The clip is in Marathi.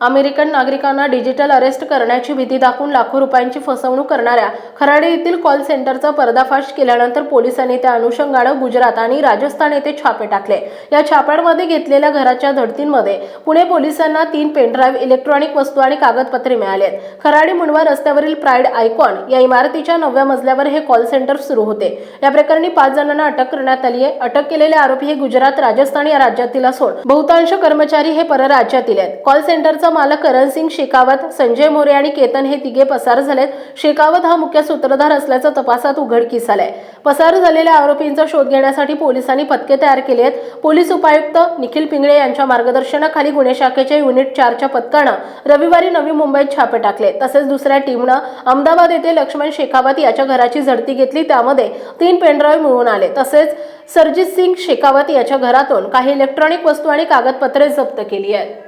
अमेरिकन नागरिकांना डिजिटल अरेस्ट करण्याची भीती दाखवून लाखो रुपयांची फसवणूक करणाऱ्या खराडे येथील कॉल सेंटरचा पर्दाफाश केल्यानंतर पोलिसांनी त्या अनुषंगानं गुजरात आणि राजस्थान येथे छापे टाकले. या छाप्यांमध्ये घेतलेल्या घराच्या धडतींमध्ये पुणे पोलिसांना तीन पेनड्राईव्ह इलेक्ट्रॉनिक वस्तू आणि कागदपत्रे मिळालेत. आहेत मुंडवा रस्त्यावरील प्राईड आयकॉन या इमारतीच्या नवव्या मजल्यावर हे कॉल सेंटर सुरू होते. या प्रकरणी पाच जणांना अटक करण्यात आली आहे. अटक केलेले आरोपी हे गुजरात राजस्थान या राज्यातील असून बहुतांश कर्मचारी हे परराज्यातील आहेत. कॉल सेंटरचा मालक करण सिंग शेकावत संजय मोरे आणि केतन हे तिघे पसार झालेत. शेकावत हा मुख्य सूत्रधार असल्याचं तपासात उघडकीस आलंय. पसार झालेल्या आरोपींचा शोध घेण्यासाठी पोलिसांनी पथके तयार केली आहेत पोलीस उपायुक्त निखिल पिंगळे यांच्या मार्गदर्शनाखाली गुन्हे शाखेच्या युनिट चारच्या पथकानं रविवारी नवी मुंबईत छापे टाकले. तसेच दुसऱ्या टीमनं अहमदाबाद येथे लक्ष्मण शेखावत याच्या घराची झडती घेतली. त्यामध्ये तीन पेनड्राईव्ह मिळून आले. तसेच सरजित सिंग शेखावत याच्या घरातून काही इलेक्ट्रॉनिक वस्तू आणि कागदपत्रे जप्त केली आहेत.